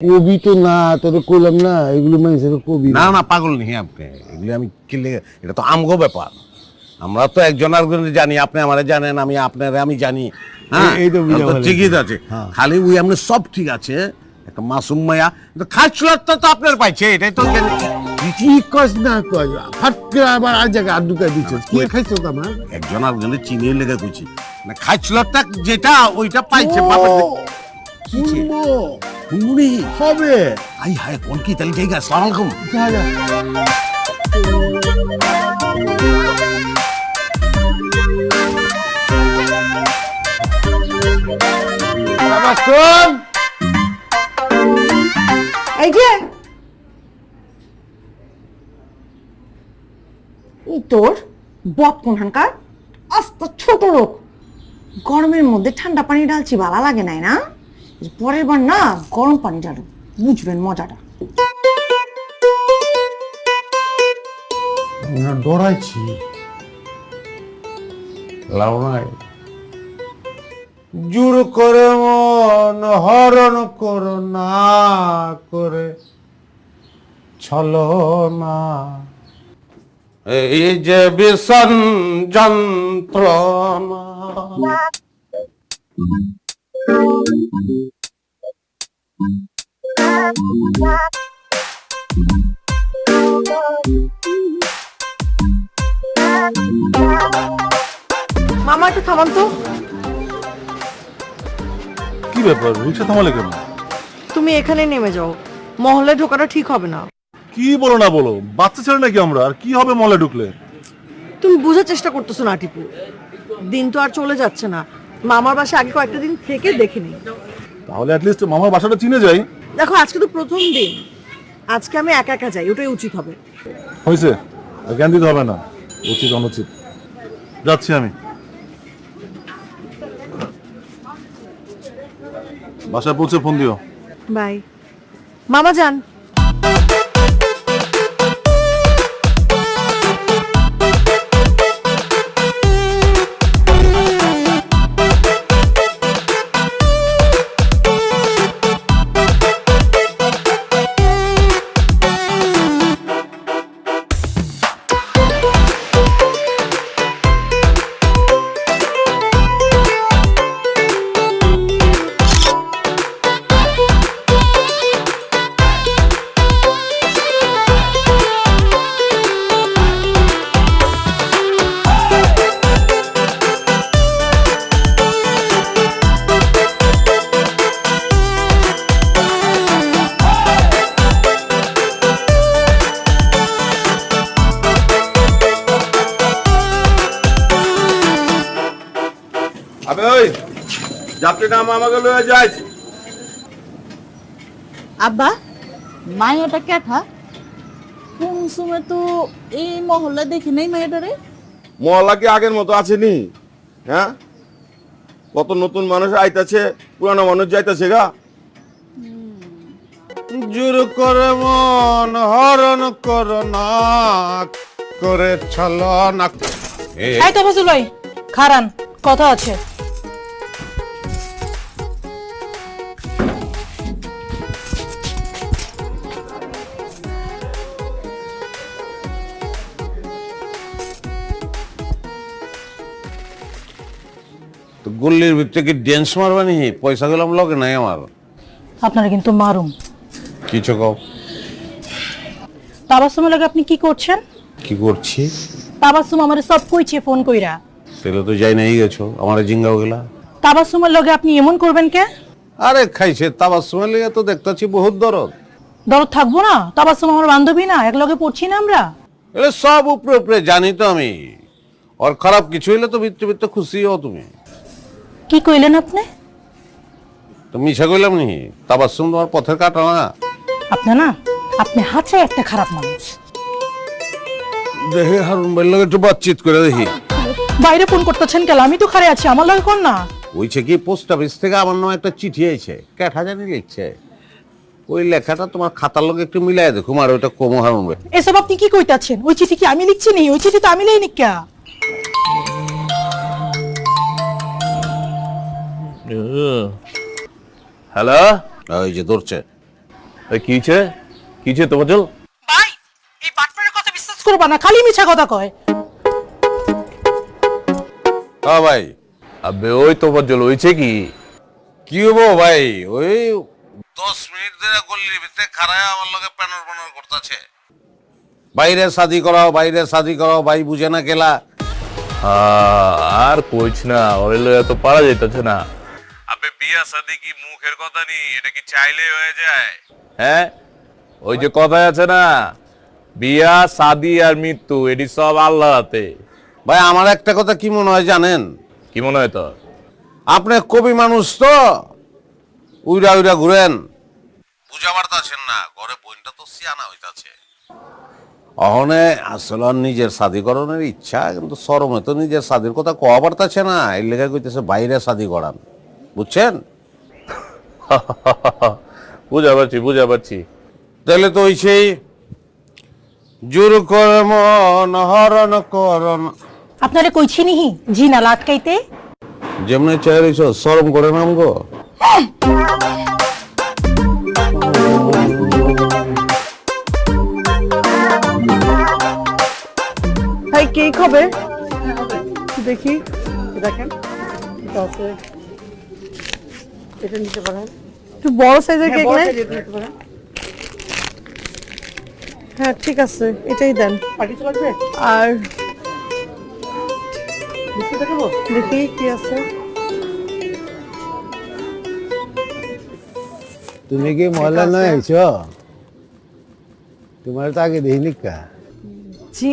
কবি তো না তোর কইলাম না এগুলো মানুষের কবি। না না পাগল নেই আপনি এগুলি আমি কি এটা তো আমগো ব্যাপার। আমরা তো একজন আরেকজনের জানি আপনি আমারে জানেন আমি আপনার আমি জানি। হ্যাঁ এই তো ঠিকই আছে। হ্যাঁ। খালি ওই আপনি সব ঠিক আছে একটা মাসুম মায়া তো আপনার পাইছে এটাই তো কি কস না কস ফাট করে আবার আর জায়গায় আর ঢুকাই দিচ্ছ। কি খাইছো তো আমার একজন আরেকজনের চিনিয়ে লেগে কইছি। না খাচ্ছলারটা যেটা ওইটা পাইছে বাবার কি ছে? হবে। আই হায় কোন কি তাহলে ঠিক আছে আলাইকুম। যা, যা। বাবা, এই যে। এই তোর বপ কোনখানকার? আস্ত ছোট লোক গরমের মধ্যে ঠান্ডা পানি ঢালছি ভালো লাগে নাই না? পরের বার না গরম পানি ঢালো। বুঝবেন মজাটা। ডরাইছি। জোর করে মন হরণ করো না করে। ছলো না। এই যে বিষণ যন্ত্রণা। মামা একটু থামান তো। কি ব্যাপার? রিক্সা থামালে কেন? তুমি এখানে নেমে যাও। মহলে ঢোকাটা ঠিক হবে না। কি বলো না বলো? বাচ্চা ছেলে নাকি আমরা? আর কি হবে মলে ঢুকলে? তুমি বোঝার চেষ্টা করতেছো না টিপু। দিন তো আর চলে যাচ্ছে না। মামার বাসা আগে কয়েকটা দিন থেকে দেখিনি তাহলে অ্যাটলিস্ট মামার বাসাটা চিনে যাই। দেখো আজকে তো প্রথম দিন। আজকে আমি একা একা যাই ওটাই উচিত হবে। হয়েছে। জ্ঞান দিতে হবে না। উচিত অনুচিত। যাচ্ছি আমি। বাসায় পৌঁছে ফোন দিও। বাই। মামা যান। আবে ওই যাত্রীটা আমাকে লয়ে যাইছি আব্বা মায়াটা ক্যাঠা কোন সময় তো এই মহল্লা দেখি নাই মায়াটারে মহল্লা কি আগের মতো আসেনি হ্যাঁ? কত নতুন মানুষ আইতাছে পুরানো মানুষ যাইতাছে গা। জোর করে মন হরণ করো না করে ছলো না এই তো ফজল ভাই খারান কথা আছে। তো গল্লির ভিতরে কি ড্যান্স মারবানি পয়সা গেলাম লগে নাই আমার। আপনারা কিন্তু মারুম। কিছু কও? তাবাসুমের লাগে আপনি কি করছেন? কি করছি? তাবাসুম আমারে সব কইছে ফোন কইরা। সেটা তো যাই নাই গেছো। আমার জিঙ্গাও গেলা। তাবাসুমের লগে আপনি এমন করবেন কে? আরে খাইছে তাবার সময় লেগে তো দেখতেছি বহুত দরদ। দরদ থাকব না? তাবাসুম আমার বান্ধবী না এক লগে পড়ছি না আমরা? এলে সব উপরে উপরে জানি তো আমি। ওর খারাপ কিছু হইলে তো ভিতরে ভিতরে খুশি হও তুমি। কি কইলেন আপনি? তো মিশা কইলাম নি? তাবাসুম তোমার পথের কাটা না। আপনি না আপনি হাতে একটা খারাপ মানুষ। দেখে হারুন ভাইয়ের লগে একটু বাতচিত করে দেখি। বাইরে ফোন করতেছেন কেন আমি তো খারে আছি আমার লগে কোন না। ওইছে কি পোস্ট অফিস থেকে আমার নামে একটা চিঠি আইছে ক্যাঠা জানি লিখছে। ওই লেখাটা তোমার খাতার লগে একটু মিলাই দেখো আর ওইটা কম হারুন ভাই। এসব আপনি কি কইতাছেন? ওই চিঠি কি আমি লিখছি নি? ওই চিঠি তো আমি লেই নিকা হ্যালো ওই যে ধরছে। এই কি হয়েছে? কি হয়েছে তোফাজ্জল ভাই এই বাটপারের কথা বিশ্বাস করবা না? খালি মিছা কথা কয়। হ্যাঁ ভাই। আবে ওই তোফাজ্জল হয়েছে কি? কি হব ভাই? ওই দশ মিনিট ধরে গল্লির ভিতরে খারায় আমার লগে প্যানর প্যানর করতেছে। বাইরে শাদি করাও বাইরে শাদি করাও ভাই বুঝে না কেলা। আহ, আর কইছ না ওই লইয়া তো পারা যাইতেছে না। আবে বিয়া শাদি কি মুখের কথা নি? এটা কি চাইলে হয়ে যায়? হ্যাঁ? ওই যে কথায় আছে না বিয়া শাদি আর মৃত্যু এটি সব আল্লাহ হাতে। ভাই আমার একটা কথা কি মনে হয় জানেন? কি মনে হয় তোর? আপনি কবি মানুষ তো? উইরা উইরা ঘুরেন। বুঝা পারতাছেন না ঘরে বইনটা তো সিয়ানা হইতাছে। অহনে আসলে নিজের শাদীকরণের ইচ্ছা কিন্তু সরমে তো নিজের শাদির কথা কওয়া পারতাছে না। এর লেখা কইতেছে বাইরে শাদি করান বুঝছেন? বুঝা পারছি বুঝা পারছি তাহলে তো ওই সেই জোর করম হরণ করণ আপনারে কইছি নিহি জি না লাটকাইতে যেমনি চাই রইছ সরম করে নাম গো। ভাই কেক হবে দেখি দেখেন। আছে এটা নিতে পারেন। একটু বড় সাইজের কেক নেই হ্যাঁ ঠিক আছে এটাই দেন। আর দেখি কি আছে। তুমি কি মহল্লা নয় আইছ তোমার তো আগে দেখিনি কা। জি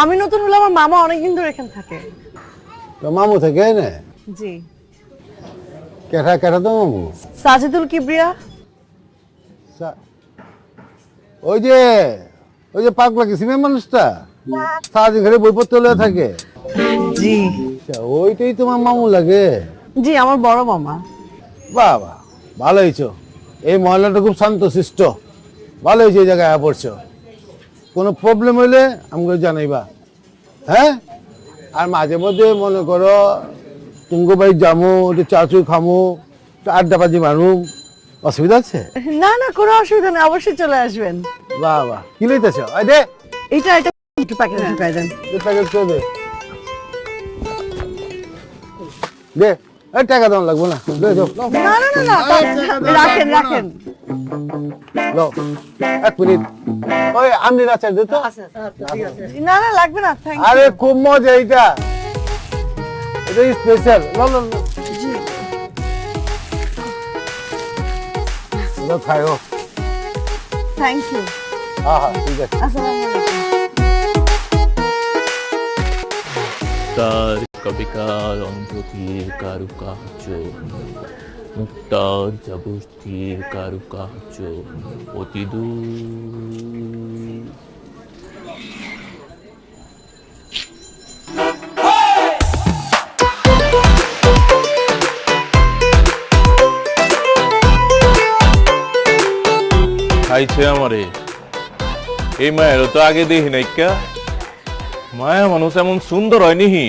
আমি নতুন হলে আমার মামা অনেকদিন ধরে এখানে থাকে। তো মামু থাকে না? জি। কেঠা কেঠা তো মামু? সাজিদুল কিবরিয়া। ওই যে ওই যে পাগলা কিসিমে মানুষটা? সারাদিন ঘরে বইপত্র লয়ে থাকে। জি। আচ্ছা, ওইটাই তোমার মামু লাগে? জি আমার বড় মামা। বাহ বাহ ভালো হয়েছো এই মহল্লাটা খুব শান্ত শিষ্ট ভালো হয়েছে এই জায়গায় পড়ছো। কোনো প্রবলেম হইলে আমাকে জানাইবা। হ্যাঁ? আর মাঝে মধ্যে মনে করো তুঙ্গ বাড়ি যামু একটু চাচু খামু অসুবিধা আছে না না কোনো অসুবিধা নেই অবশ্যই চলে আসবেন। বাহ বাহ। কি লইতেছ? দে। এটা এটা একটু প্যাকেট ঢুকাই দেন। প্যাকেট করে দে। দে এই টাকা দাম লাগবে না। দে দাও না না না না রাখেন রাখেন দাও এক মিনিট। ওই আমনি আচার দে তো। না না লাগবে না থ্যাংক আরে খুব মজা এইটা। এটা স্পেশাল লো লো লো লো খাও থ্যাংক ইউ হ্যাঁ হ্যাঁ ঠিক আছে। আসসালামু আলাইকুম। তার কবিকার অন্ধতির কারুকার্য মুক্তার জবস্থির কারুকার্য অতি দূর। খাইছে আমারে। এই মায়ের তো আগে দেখি নাইকা মায়া মানুষ এমন সুন্দর হয় নিহি।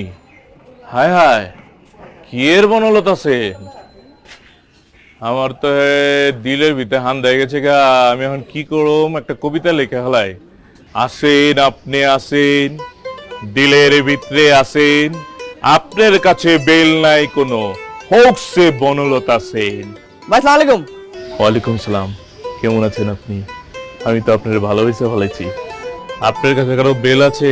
হায় হায় কি এর বনলত আছে? আমার তো দিলের ভিতরে হান দিয়ে গেছে গা। আমি এখন কি করম? একটা কবিতা লেখা হলাই আসেন আপনি আসেন দিলের ভিতরে আসেন। আপনার কাছে বেল নাই কোনো। হোক সে বনলতা সেন। ভাই সালাম আলাইকুম। ওয়ালাইকুম সালাম। কেমন আছেন আপনি? আমি তো আপনার ভালোবেসে ফেলেছি। আপনার কাছে কারও বেল আছে?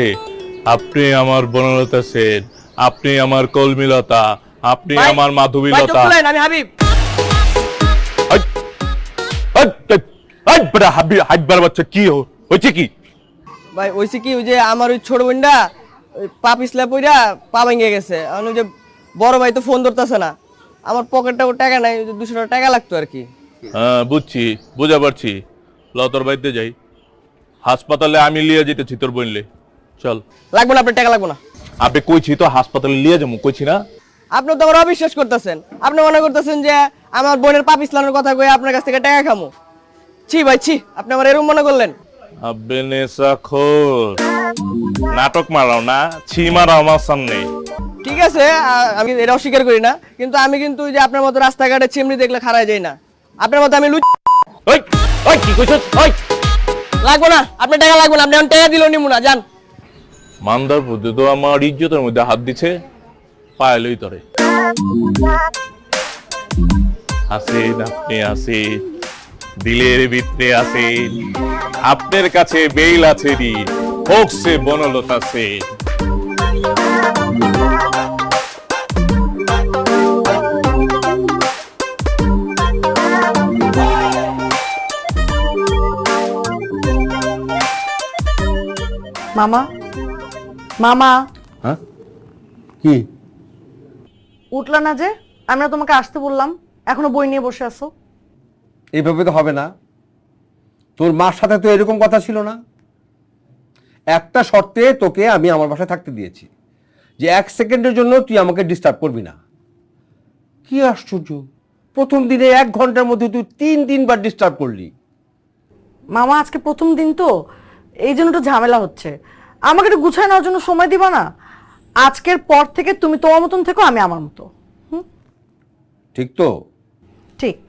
আপনি আমার বনলতা সেন। আপনি আমার কলমিলতা। আপনি আমার মাধবীলতা। আমি হাবিব। বাচ্চা কি হয়েছে কি? ভাই কি ওই যে আমার ওই ছোট বোনটা ওই পা পিছলা পইরা পা ভেঙে গেছে। এখন ওই যে বড় ভাই তো ফোন ধরতেছে না। আমার পকেটটা টাকা নাই দুশো টাকা লাগতো আর কি। হ্যাঁ বুঝছি বুঝা পারছি। লতর বাড়িতে যাই। হাসপাতালে আমি লিয়ে যেতেছি তোর বললে চল। লাগবে না আপনার টাকা লাগবে না। আপনি কইছি তো হাসপাতালে লিয়ে যাব কইছি না? আপনি তো আমার অবিশ্বাস করতেছেন। আপনি মনে করতেছেন যে আমার বোনের পা পিছলানোর কথা কয়ে আপনার কাছ থেকে টাকা খামো? ছি ভাই ছি আপনি আমার এরকম মনে করলেন? আব্বে নেশাখোর নাটক মারাও না ছি মারাও আমার সামনে। ঠিক আছে আ- আমি এটা অস্বীকার করি না কিন্তু আমি কিন্তু ওই যে আপনার মতো রাস্তাঘাটে চিমনি দেখলে খারাই যাই না। আপনার মতো আমি লুচ ওই ওই কি কইছস? ওই। লাগবো না আপনি টাকা লাগবে না আপনি এখন টাকা দিল নিমু না যান। মান্দার বুদ্ধি তো আমার ইজ্জতের মধ্যে হাত দিছে পায়লই তরে। আসেন আপনি আসেন দিলের ভিতরে আসেন আপনার কাছে বেইল আছে নি হোক সে বনলতা আছে মামা? মামা? হ্যাঁ? কি? উঠলা না যে? আমি না তোমাকে আসতে বললাম। এখনও বই নিয়ে বসে আছো। এইভাবে তো হবে না। তোর মার সাথে তো এরকম কথা ছিল না। একটা শর্তে তোকে আমি আমার বাসায় থাকতে দিয়েছি যে এক সেকেন্ডের জন্য তুই আমাকে ডিস্টার্ব করবি না। কি আশ্চর্য! প্রথম দিনে এক ঘণ্টার মধ্যে তুই তিন তিনবার ডিস্টার্ব করলি। মামা আজকে প্রথম দিন তো? এই জন্য একটু ঝামেলা হচ্ছে। আমাকে একটু গুছায় নেওয়ার জন্য সময় দিবা না? আজকের পর থেকে তুমি তোমার মতন থেকো আমি আমার মতো। হুম? ঠিক তো? ঠিক।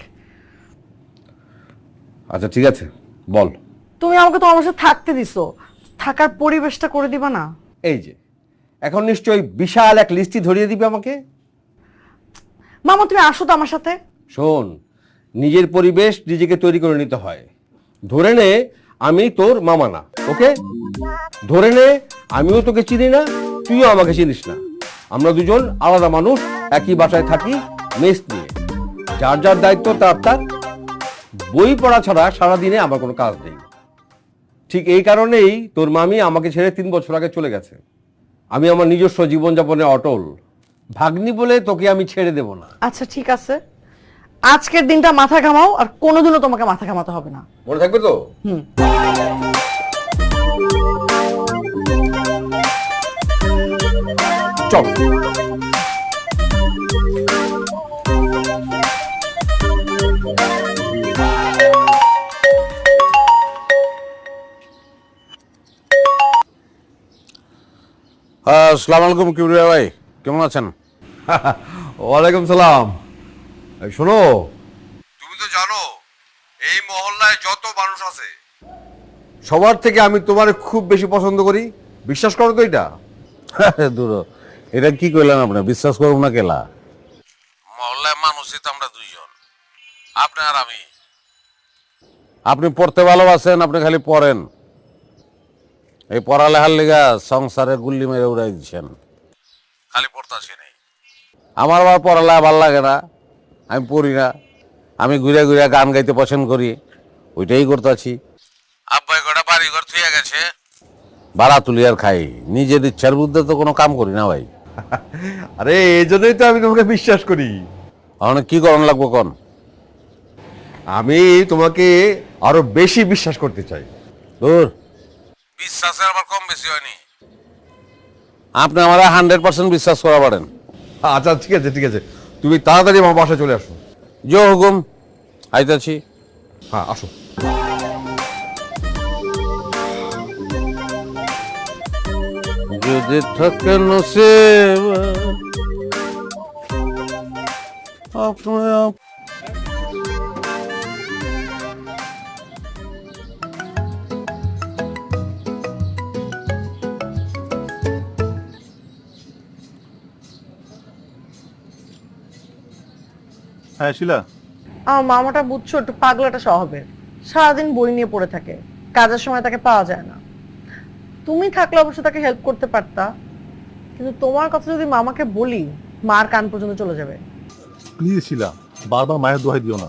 আচ্ছা ঠিক আছে। বল। তুমি আমাকে তোমার সাথে থাকতে দিছো। থাকার পরিবেশটা করে দিবা না। এই যে এখন নিশ্চয়ই বিশাল এক লিস্টি ধরিয়ে দিবে আমাকে? মামা তুমি আসো তো আমার সাথে। শোন নিজের পরিবেশ নিজেকে তৈরি করে নিতে হয়। ধরে নে আমি তোর মামা না, ওকে? ধরে নে, আমিও তোকে চিনি না, তুইও আমাকে চিনিস না। আমরা দুজন আলাদা মানুষ, একই বাসায় থাকি, মেস নিয়ে। যার যার দায়িত্ব, তার তার। বই পড়া ছাড়া সারাদিনে আমার কোনো কাজ নেই। ঠিক এই কারণেই তোর মামি আমাকে ছেড়ে তিন বছর আগে চলে গেছে। আমি আমার নিজস্ব জীবনযাপনে অটল। ভাগ্নি বলে তোকে আমি ছেড়ে দেব না। আচ্ছা ঠিক আছে। আজকের দিনটা মাথা ঘামাও আর কোনোদিনও তোমাকে মাথা ঘামাতে হবে না। মনে থাকবে তো? হুম। চল। আসসালামু আলাইকুম কিবরিয়া ভাই। কেমন আছেন? ওয়ালাইকুম সালাম। এই শোনো। তুমি তো জানো এই মহল্লায় যত মানুষ আছে। সবার থেকে আমি তোমার খুব বেশি পছন্দ করি। বিশ্বাস করো তো এটা? দূর। এটা কি কইলেন আপনি বিশ্বাস করুন না কেলা? মহল্লায় মানুষই তো আমরা দুইজন। আপনি আর আমি। আপনি পড়তে ভালোবাসেন আপনি খালি পড়েন। এই পড়ালেখার লিগা সংসারে গুল্লি মেরে উড়াই দিচ্ছেন খালি পড়তাছি নেই। আমার আবার পড়ালেখা ভালো লাগে না। আমি পড়ি না। আমি ঘুরে ঘুরে গান গাইতে পছন্দ করি। ওইটাই করতেছি আব্বাই কটা বাড়ি ঘর থুয়ে গেছে। ভাড়া তুলি আর খাই। নিজের ইচ্ছার বুদ্ধে তো কোনো কাম করি না ভাই। আরে এই জন্যই তো আমি তোমাকে বিশ্বাস করি। এখন কি করণ লাগবো কোন? আমি তোমাকে আরও বেশি বিশ্বাস করতে চাই। দূর। বিশ্বাসের আবার কম বেশি হয়নি। আপনি আমার হান্ড্রেড পার্সেন্ট বিশ্বাস করা পারেন। আচ্ছা ঠিক আছে ঠিক আছে। তুমি তাড়াতাড়ি আমার বাসায় চলে আসো। জো হুকুম। আইতাছি হ্যাঁ আসো। যদি থাকে নসিব আপনি হ্যাঁ শিলা? আমার মামাটা বুঝছ একটু পাগলাটা স্বভাবের। সারাদিন বই নিয়ে পড়ে থাকে কাজের সময় তাকে পাওয়া যায় না। তুমি থাকলে অবশ্য তাকে হেল্প করতে পারতা কিন্তু তোমার কথা যদি মামাকে বলি মার কান পর্যন্ত চলে যাবে। প্লিজ শিলা বারবার মায়ের দোহাই দিও না।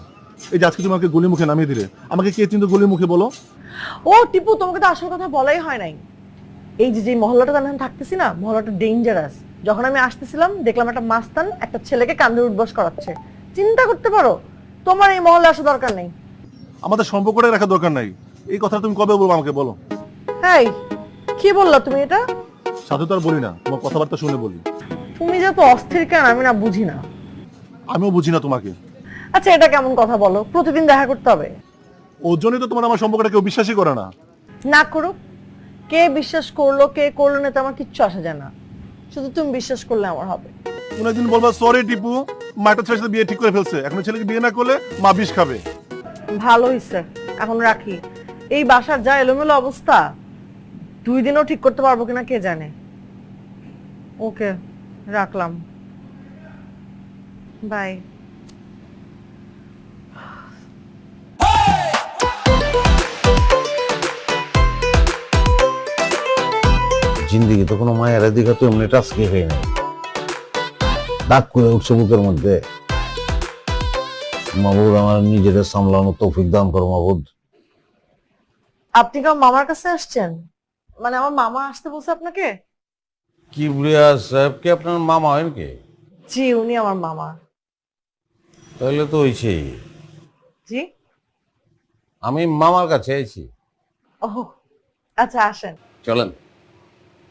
এই যে আজকে তুমি আমাকে গলির মুখে নামিয়ে দিলে আমাকে কে চিন্তা গলির মুখে বলো? ও টিপু তোমাকে তো আসল কথা বলাই হয় নাই। এই যে যে মহল্লাটা আমি থাকতেছি না মহল্লাটা ডেঞ্জারাস যখন আমি আসতেছিলাম দেখলাম একটা মাস্তান একটা ছেলেকে কান্দে উঠবস করাচ্ছে। চিন্তা করতে পারো? তোমার এই মহল্লা আসা দরকার নেই। আমাদের সম্পর্কটাই রাখা দরকার নাই। এই কথা তুমি কবে বলব আমাকে বলো? এই কি বললা তুমি এটা? সাথে তো আর বলি না তোমার কথাবার্তা শুনে বলি। তুমি যত অস্থির কেন আমি না বুঝি না। আমিও বুঝি না তোমাকে। আচ্ছা এটা কেমন কথা বলো? প্রতিদিন দেখা করতে হবে। ওর জন্যই তো তোমার আমার সম্পর্কটা কেউ বিশ্বাসই করে না। না করুক। কে বিশ্বাস করল কে করল না তো আমার কিচ্ছু আসা যায় না। শুধু তুমি বিশ্বাস করলে আমার হবে। একদিন বলবা সরি টিপু মা একটা ছেলের সাথে বিয়ে ঠিক করে ফেলছে। এখন ছেলেকে বিয়ে না করলে মা বিষ খাবে। ভালো হয়েছে এখন রাখি। এই বাসার যা এলোমেলো অবস্থা দুই দিনও ঠিক করতে পারব কিনা কে জানে? ওকে রাখলাম। বাই। জিন্দিগি তো কোনো মায়ের দিকে তো এমনি টাস্কি হয়ে নাই। ডাক করে উঠছে বুকের মধ্যে। মাবুদ আমার নিজের সামলানো তৌফিক দান করো মাবুদ আপনি কেউ মামার কাছে আসছেন? মানে আমার মামা আসতে বলছে আপনাকে? কি বুড়িয়া সাহেব কি আপনার মামা হয় নাকি? জি উনি আমার মামা। তাহলে তো হয়েছেই জি? আমি মামার কাছে আইছি। ও আচ্ছা আসেন। চলেন।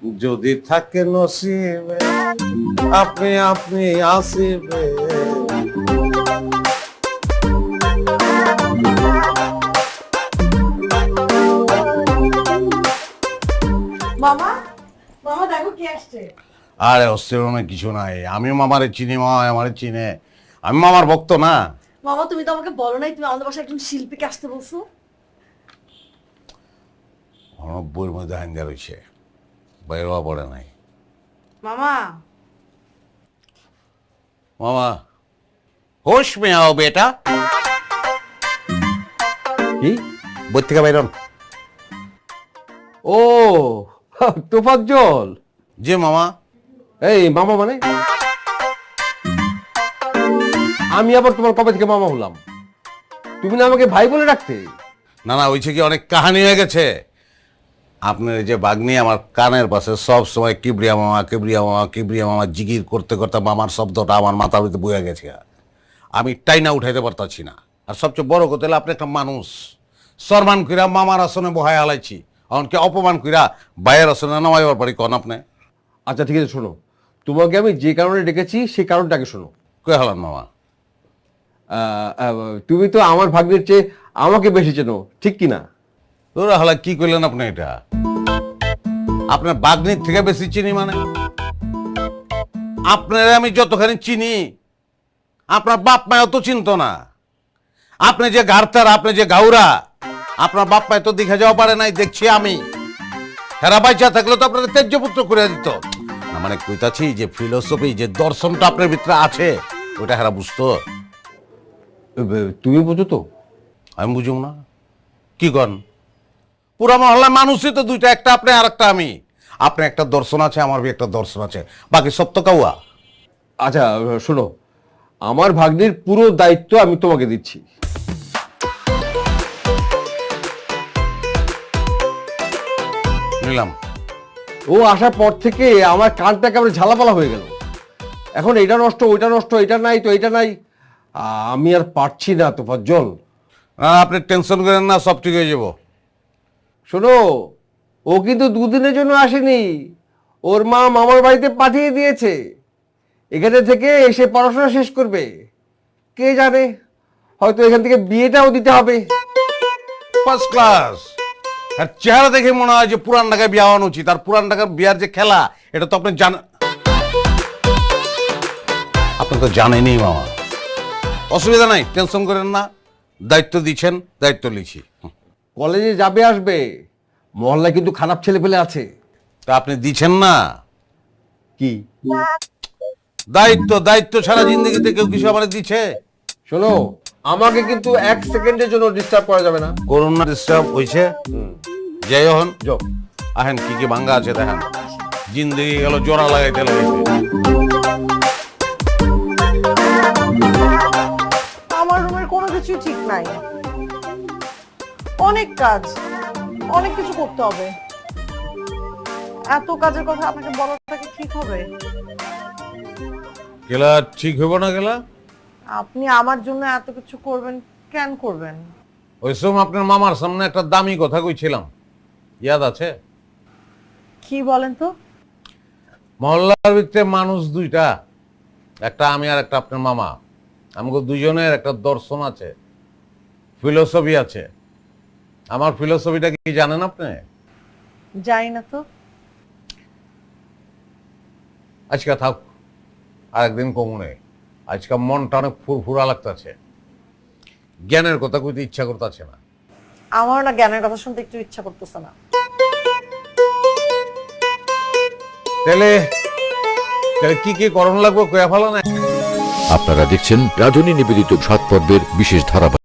যদি থাকে নসিবে আপনি আপনি আসিবে। মামা মামা দেখো কি আসছে। আরে অস্থির অনেক কিছু নাই। আমিও মামারে চিনি মামা আমারে চিনে। আমি মামার ভক্ত না। মামা তুমি তো আমাকে বলো নাই তুমি আমাদের বাসায় একজন শিল্পীকে আসতে বলছো। অনেক বইয়ের মধ্যে হাঙ্গা রয়েছে। বাইর পড়ে নাই। মামা। মামা হোশ মে আও বেটা। কি? বই থেকে বাইরন ও তোফাজ্জল। যে মামা। এই মামা মানে? আমি আবার তোমার কবে থেকে মামা হলাম? তুমি না আমাকে ভাই বলে রাখতে না না ওইছে কি অনেক কাহানি হয়ে গেছে। আপনার এই যে বাগনি আমার কানের পাশে সব সময় কিবরিয়া মামা কিবরিয়া মামা কিবরিয়া মামা জিগির করতে করতে মামার শব্দটা আমার মাথার ভিতরে বয়ে গেছে। আমি টাইনা উঠাইতে পারতাছি না। আর সবচেয়ে বড় কথা হলো আপনি একটা মানুষ। সম্মান কইরা মামার আসনে বহায় আলাইছি এমনকি অপমান কইরা বাইয়ের আসনে নামাইবার পারি কন আপনি। আচ্ছা ঠিক আছে শোনো। তোমাকে আমি যে কারণে ডেকেছি সেই কারণটাকে শোনো। কয়ে হলাম মামা? তুমি তো আমার ভাগ্নের চেয়ে আমাকে বেশি চেনো ঠিক কি না তোরা হলা কি করলেন আপনি এটা? আপনার বাগনির থেকে বেশি চিনি মানে? আপনার আমি যতখানি চিনি আপনার বাপ মায়ও তো চিনতো না। আপনি যে গার্তার আপনি যে গাউরা আপনার বাপ মায় তো দেখে যাওয়া পারে নাই দেখছি আমি। হেরা বাইচা থাকলে তো আপনার তেজ্যপুত্র করে দিত। না মানে কইতাছি যে ফিলোসফি যে দর্শনটা আপনার ভিতরে আছে ওটা হেরা বুঝতো। তুমি বুঝো তো? আমি বুঝুম না। কি কন? পুরা মহল্লায় মানুষই তো দুইটা একটা আপনি আর একটা আমি। আপনি একটা দর্শন আছে আমার বি একটা দর্শন আছে। বাকি সব তো কাউয়া। আচ্ছা শোনো আমার ভাগ্নির পুরো দায়িত্ব আমি তোমাকে দিচ্ছি। নিলাম। ও আসার পর থেকে আমার কানটা কেমন ঝালাপালা হয়ে গেল। এখন এটা নষ্ট ওইটা নষ্ট এটা নাই তো এটা নাই। আমি আর পারছি না তো জল আপনি টেনশন করেন না সব ঠিক হয়ে যাব। শোনো, ও কিন্তু দুদিনের জন্য আসেনি। ওর মা মামার বাড়িতে পাঠিয়ে দিয়েছে। এখানে থেকে এসে পড়াশোনা শেষ করবে। কে জানে, হয়তো এখান থেকে বিয়েটাও দিতে হবে। ফার্স্ট ক্লাস আর চেহারা দেখে মনে হয় যে পুরান ঢাকায় বিয়া হওয়ানো উচিত। আর পুরান ঢাকার বিয়ার যে খেলা, এটা তো আপনি জানেন আপনি তো জানেনই মামা। অসুবিধা নাই, টেনশন করেন না। দায়িত্ব দিচ্ছেন, দায়িত্ব লিখি। কলেজে যাবে আসবে। মহল্লায় কিন্তু খারাপ ছেলে পেলে আছে। তা আপনি দিচ্ছেন না? কি? দায়িত্ব দায়িত্ব ছাড়া জিন্দগিতে কেউ কিছু আমার দিচ্ছে? শোনো আমাকে কিন্তু এক সেকেন্ডের জন্য ডিস্টার্ব করা যাবে না। করোনা ডিস্টার্ব হয়েছে যাই হন। যাও আহেন কি কি ভাঙ্গা আছে দেখেন। জিন্দগি গেল জোড়া লাগাইতে লাগাইতে আমার রুমের কোনো কিছু ঠিক নাই। অনেক কাজ অনেক কিছু করতে হবে। এত কাজের কথা আপনাকে বলাটা কি ঠিক হবে? গেলা ঠিক হইব না গেলা? আপনি আমার জন্য এত কিছু করবেন কেন করবেন? ওই সময় আপনার মামার সামনে একটা দামি কথা কইছিলাম। ইয়াদ আছে? কি বলেন তো? মহল্লার ভিতরে মানুষ দুইটা একটা আমি আর একটা আপনার মামা। আমাকে দুজনের একটা দর্শন আছে ফিলোসফি আছে। আমার ফিলোসফিটা কি জানেন আপনি? যাই না তো। আজকে থাক আরেকদিন কমনে। আজকে মনটা অনেক ফুরফুরা লাগতেছে। জ্ঞানের কথা কইতে ইচ্ছা করতেছে না। আমার না জ্ঞানের কথা শুনতে একটু ইচ্ছা করতেছে না। তাহলে তাহলে কি কি করণ লাগবে কয়া ফেলা না। আপনারা দেখছেন রাজনী নিবেদিত সাত পর্বের বিশেষ ধারাবাহিক।